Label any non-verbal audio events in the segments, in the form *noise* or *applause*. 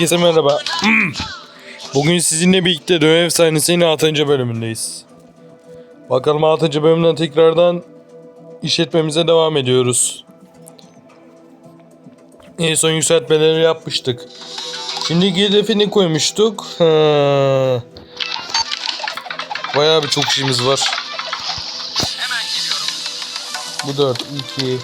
Herkese merhaba. *clears throat* Bugün sizinle birlikte Dönev Efsanesi'nin 6. bölümündeyiz. Bakalım 6. bölümden tekrardan işletmemize devam ediyoruz. En son yükseltmeleri yapmıştık. Şimdi hedefini koymuştuk. Ha. Bayağı bir çok işimiz var. Bu 4, 2,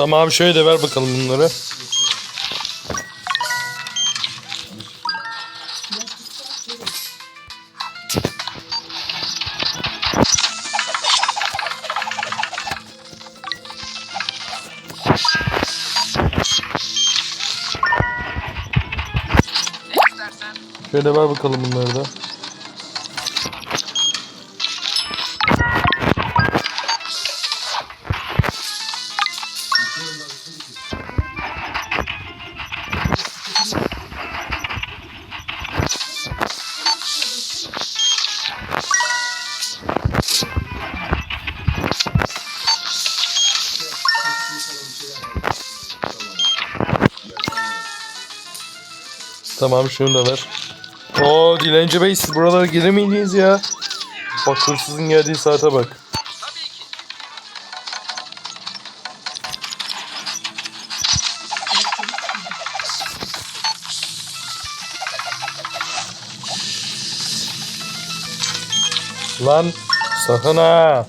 Tamam abi şöyle de ver bakalım bunları. Şöyle ver bakalım bunları da. Tamam şunu da ver. Oo Dilenci Bey siz buralara miydiniz ya? Bak hırsızın geldiği saate bak. Lan sakın ha.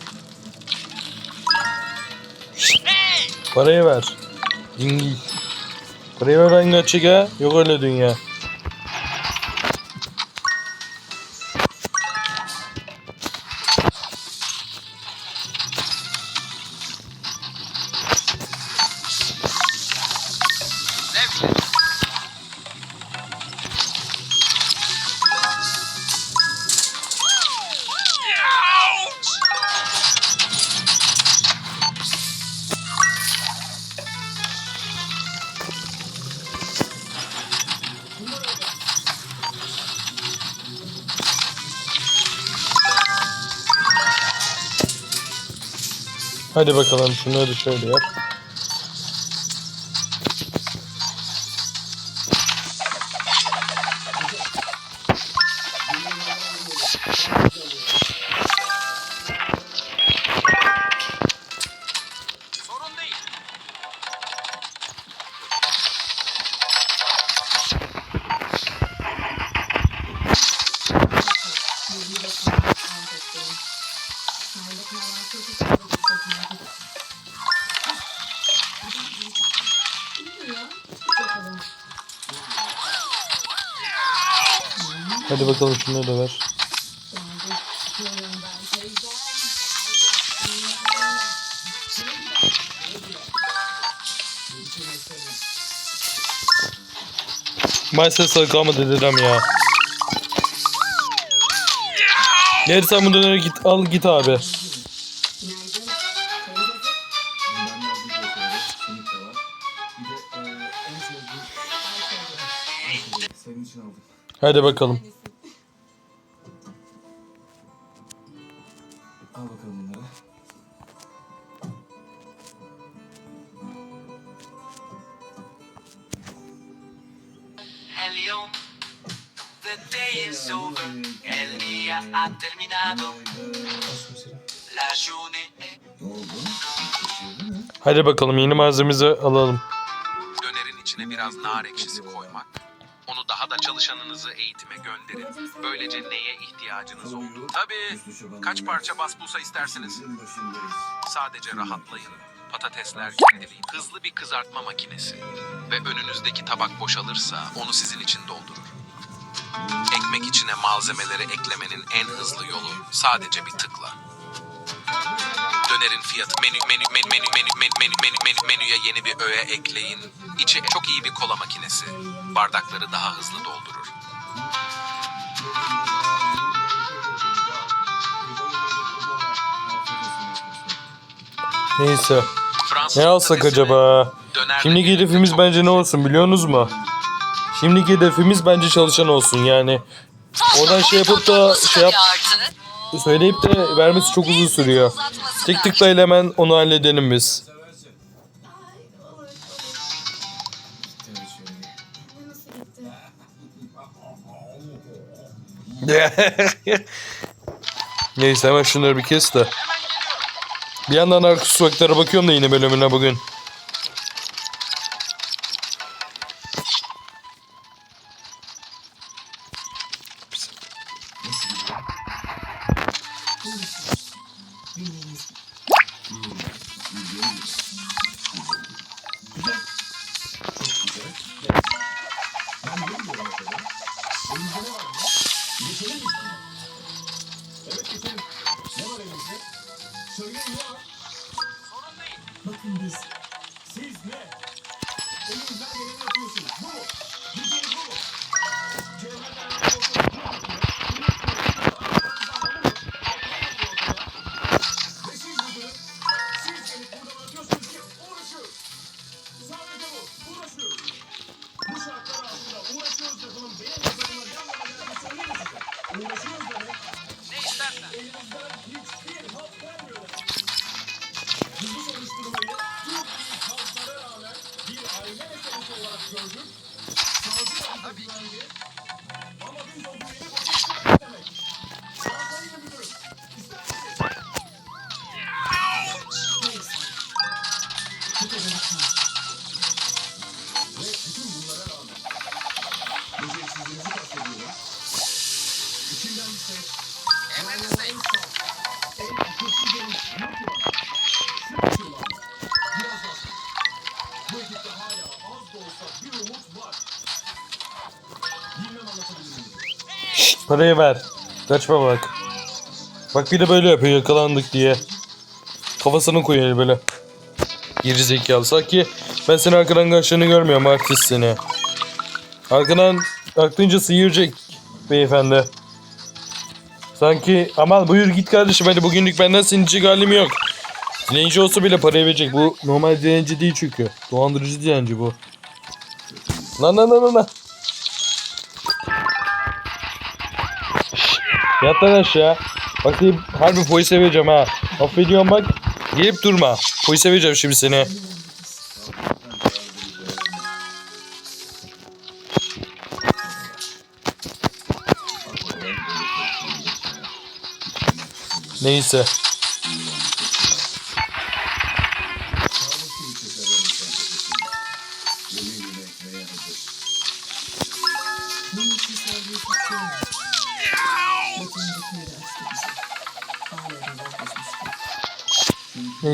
Parayı ver. Dingil. Parayı ver hangi açık ha? Yok öyle dünya. Hadi bakalım şunları şöyle yap. Şunları da ver. Maalesef sana kalmadı dedem ya. Gel sen bu döneri git al git abi. Hadi bakalım. Hadi bakalım yeni malzememizi alalım. Dönerin içine biraz nar ekşisi koymak Onu daha da çalışanınızı eğitime gönderin. Böylece neye ihtiyacınız oldu? Tabii kaç parça basbulsa istersiniz? Sadece rahatlayın. Patatesler kendiliğin. Hızlı bir kızartma makinesi. Ve önünüzdeki tabak boşalırsa onu sizin için doldurur. Ekmek içine malzemeleri eklemenin en hızlı yolu sadece bir tıkla. Dönerin fiyatı menü menü menü menü menü menü menü menü menü menüye yeni bir öğe ekleyin. İçi çok iyi bir kola makinesi. Bardakları daha hızlı doldurur. Neyse. Fransız Ne alsak acaba? Şimdiki hedefimiz bence ne olsun biliyorsunuz mu? Şimdiki hedefimiz bence çalışan olsun yani. Oradan şey yapıp da şey yap söyleyip de vermesi çok uzun sürüyor. Tek tıklayla hemen onu halledelim biz. *laughs* Neyse hemen şunları bir kes de. Bir yandan arka sokaklara bakıyorum da yine bölümüne bugün. Parayı ver. Kaçma bak. Bak bir de böyle yapıyor yakalandık diye. Kafasını koyuyor böyle. Geri zekalı. Sanki ben senin arkadan kaçtığını görmüyorum artist seni. Arkadan aklınca sıyıracak beyefendi. Sanki aman buyur git kardeşim hadi bugünlük benden sinecek halim yok. Dilenci olsa bile parayı verecek. Bu normal dilenci değil çünkü. Dolandırıcı dilenci bu. Lan lan lan lan. Yat lan aşağı. Bak deyip harbi polise vereceğim ha. Affediyorum bak. Gelip durma. Polise vereceğim şimdi seni. Neyse.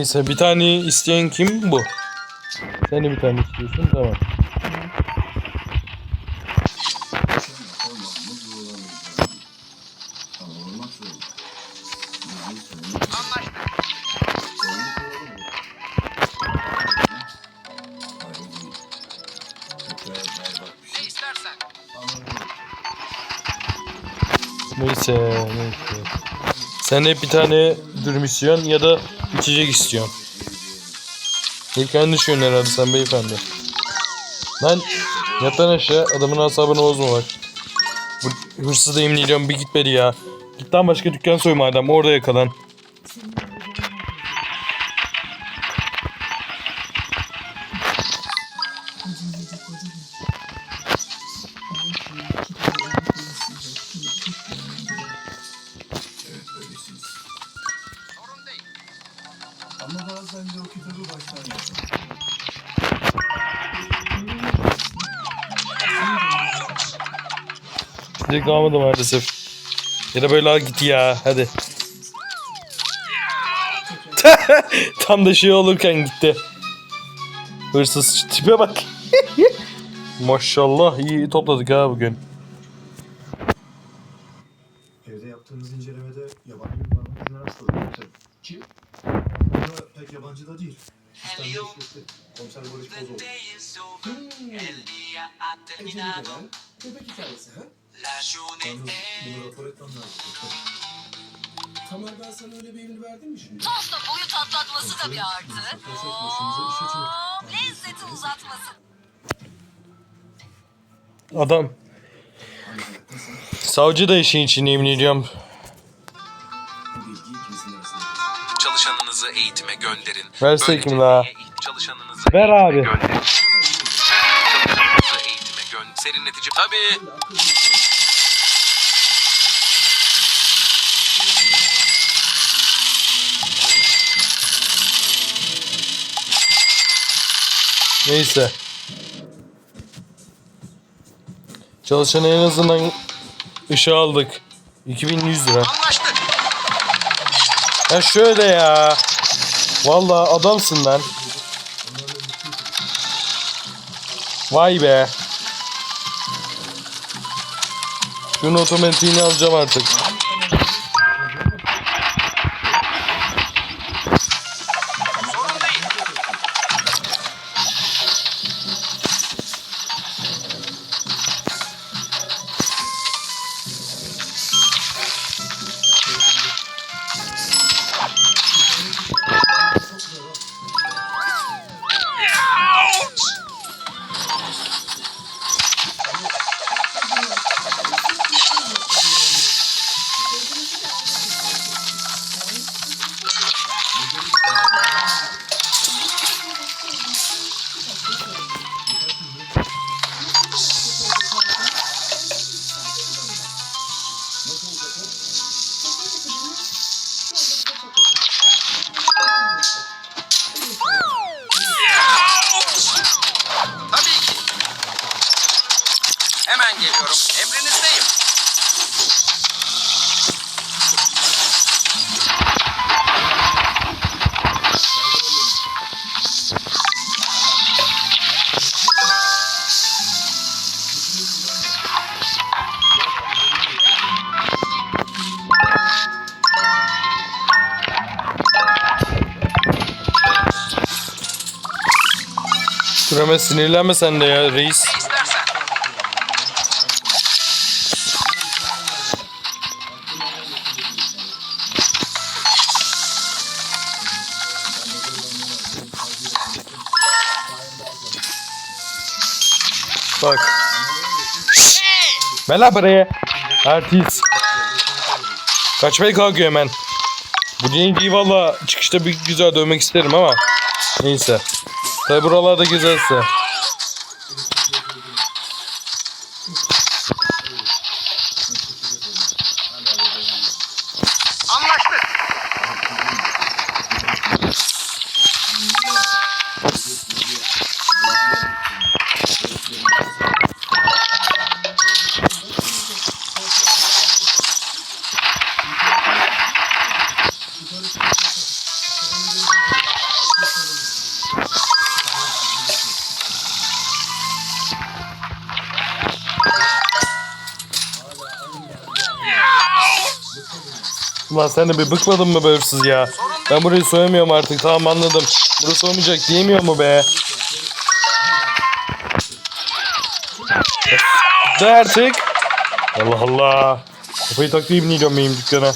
Neyse bir tane isteyen kim bu? Sen de bir tane istiyorsun tamam. Neyse neyse. Sen hep bir tane dürüm ya da İçecek istiyorum. İlkan düşüyorsun herhalde sen beyefendi. Lan yatan aşağı adamın asabını bozma bak. Hırsızı da imleyeceğim bir git beri ya. Gitten başka dükkan soy madem orada yakalan. Silik kalmadı maalesef. Ya da böyle al git ya hadi. *laughs* Tam da şey olurken gitti. Hırsız tipe bak. *laughs* Maşallah iyi topladık ha bugün. Evde yaptığımız incelemede yabancı bir parmak rastladık. Kim? Buna pek yabancı da değil. İstanbul şirketi. Komiser Barış Bozoğlu. over, el día ha terminado. köpek hikayesi ha? Bunu rapor etmem lazım. Tamer ben sana öyle bir emir verdim mi şimdi? Tosta boyut atlatması da bir artı. Oo, lezzeti uzatması. Adam. Savcı da işin içinde yemin ediyorum. Çalışanınızı eğitime gönderin. Versek mi iht- Çalışanınızı Ver abi. gönderin. Çalışanınızı eğitime gönderin. Serinletici. Tabii. Neyse. Çalışanı en azından ışığı aldık. 2100 lira. Anlaştık. Ya şöyle ya. Vallahi adamsın lan. Vay be. Şunu otomatiğini alacağım artık. Hemen sinirlenme sen de ya reis. Bak. Ver lan parayı. Artist. Kaçmaya kalkıyor hemen. Bu yengeyi valla çıkışta bir güzel dövmek isterim ama. Neyse. Tabi buralarda güzelse. Ulan sen de bir bıkmadın mı be ya? Ben burayı soyamıyorum artık tamam anladım. Burası olmayacak diyemiyor mu be? De artık. Allah Allah. Kafayı taktı ibn ediyorum benim dükkana.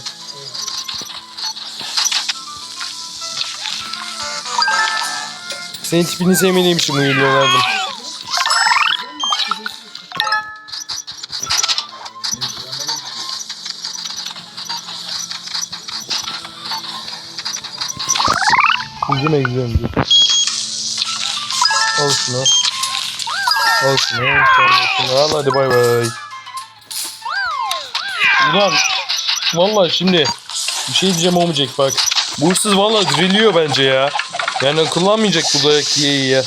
Senin tipini sevmeliymişim uyuyorlardım. Üzüme gidiyorum dur. Al şunu. Al şunu. Al şunu. Al hadi bay bay. Ulan. Vallahi şimdi bir şey diyeceğim olmayacak bak. Bu hırsız vallahi diriliyor bence ya. Yani kullanmayacak bu dayak yiye yiye.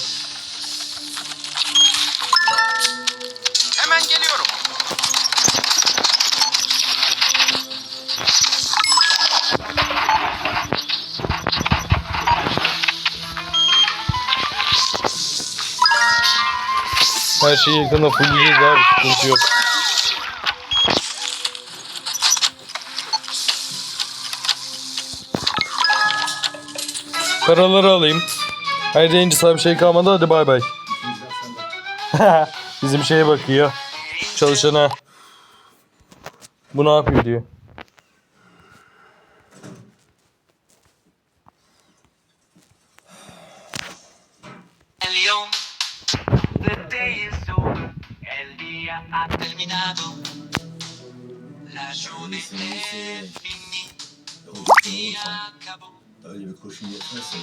Şeyi yakında fullleyeceğiz abi sıkıntı yok. Paraları alayım. Haydi en bir şey kalmadı hadi bay bay. *laughs* Bizim şeye bakıyor. Çalışana. Bu ne yapıyor diyor. Día acabó. Öyle bir kurşun yetmezse.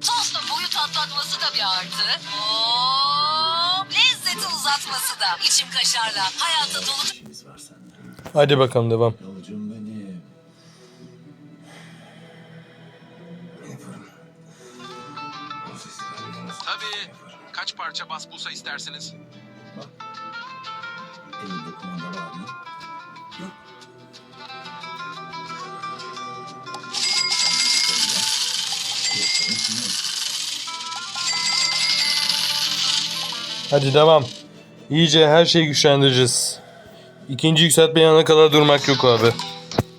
Tosta boyut atlatması da bir artı. Oo, lezzeti uzatması da. İçim kaşarla. Hayata dolu İşimiz var sende. Hadi bakalım devam. Yolcum benim. Yaparım. O sesi ben yarası Tabii. Kaç parça basbousa istersiniz? Hadi devam. İyice her şeyi güçlendireceğiz. İkinci yükseltme yanına kadar durmak yok abi.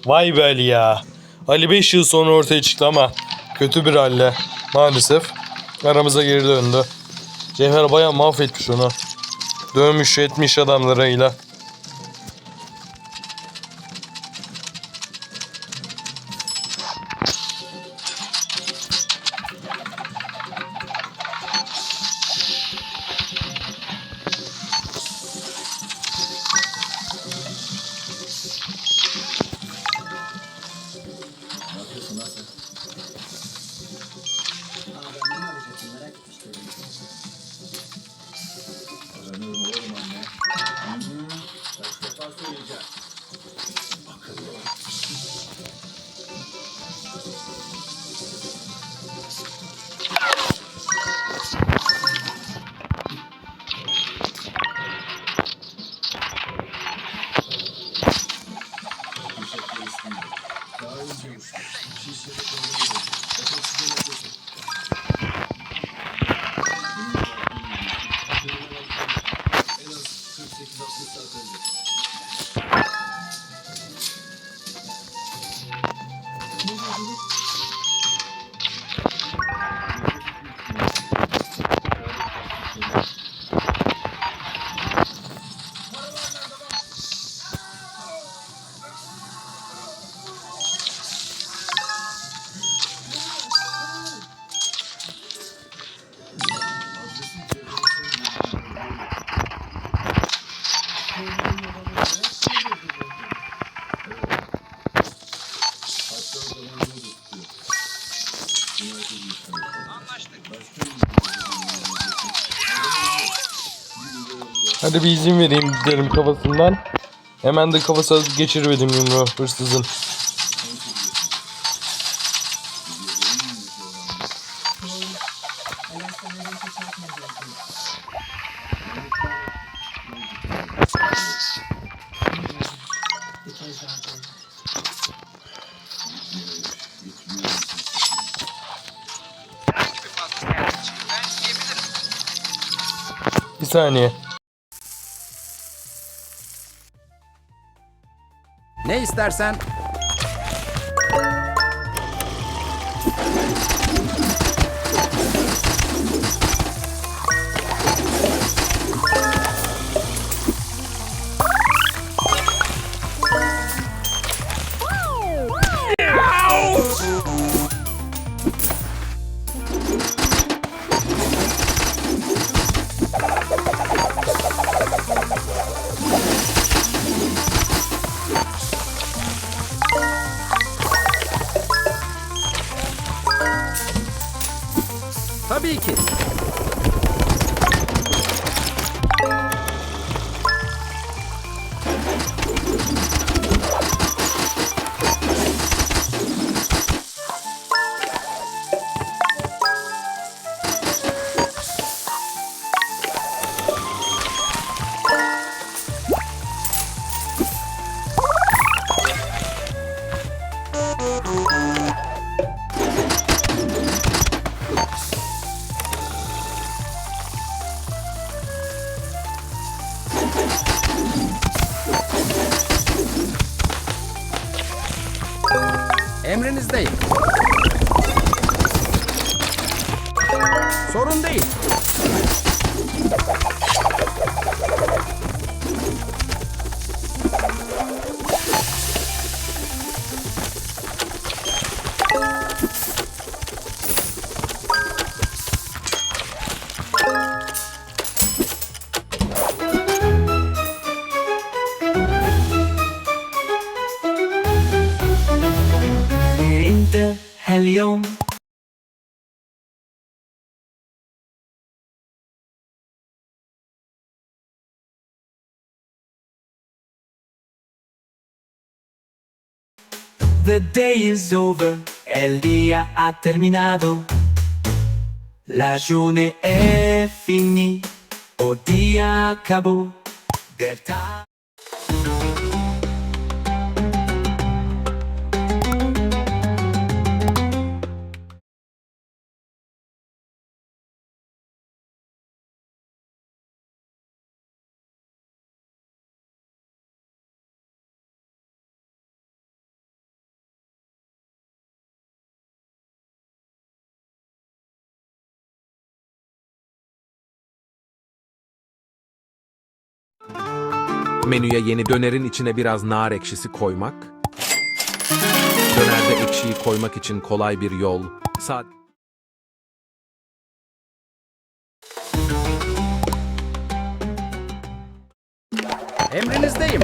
Vay be Ali ya. Ali 5 yıl sonra ortaya çıktı ama kötü bir halle. Maalesef. Aramıza geri döndü. Cevher bayağı mahvetmiş onu. Dövmüş etmiş adamlarıyla. Hadi bir izin vereyim derim kafasından. Hemen de kafası geçirmedim yumruğu hırsızın. Bir saniye. Ne istersen tabii ki. The day is over, el día ha terminado. La journée est finie, o día acabó. Der Menüye yeni dönerin içine biraz nar ekşisi koymak. Dönerde ekşiyi koymak için kolay bir yol. Sa Emrinizdeyim.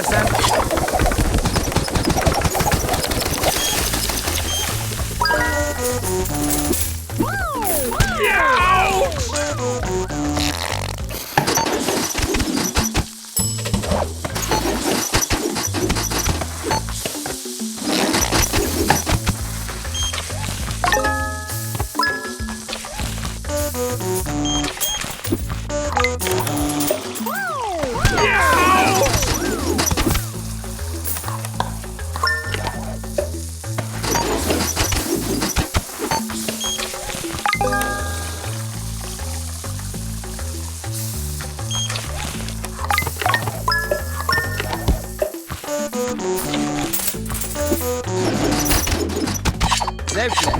İstersen. Zevkle.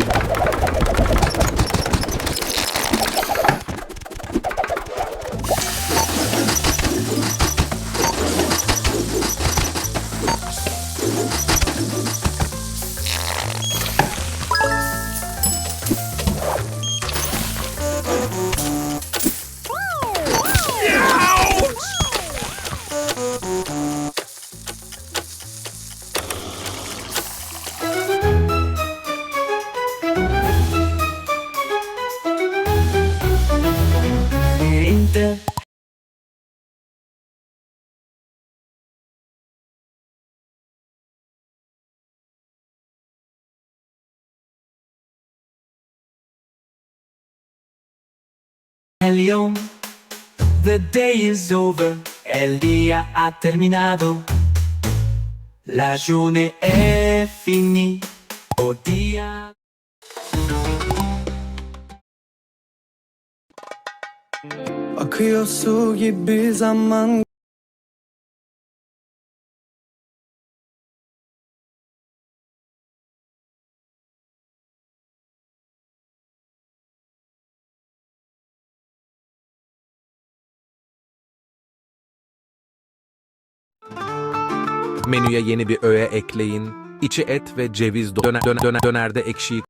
Leon, the day is over, el día ha terminado. La journée est finie, au dia. Akıyor su gibi zaman Menüye yeni bir öğe ekleyin. İçi et ve ceviz döner, döner, döner, dönerde ekşiyi...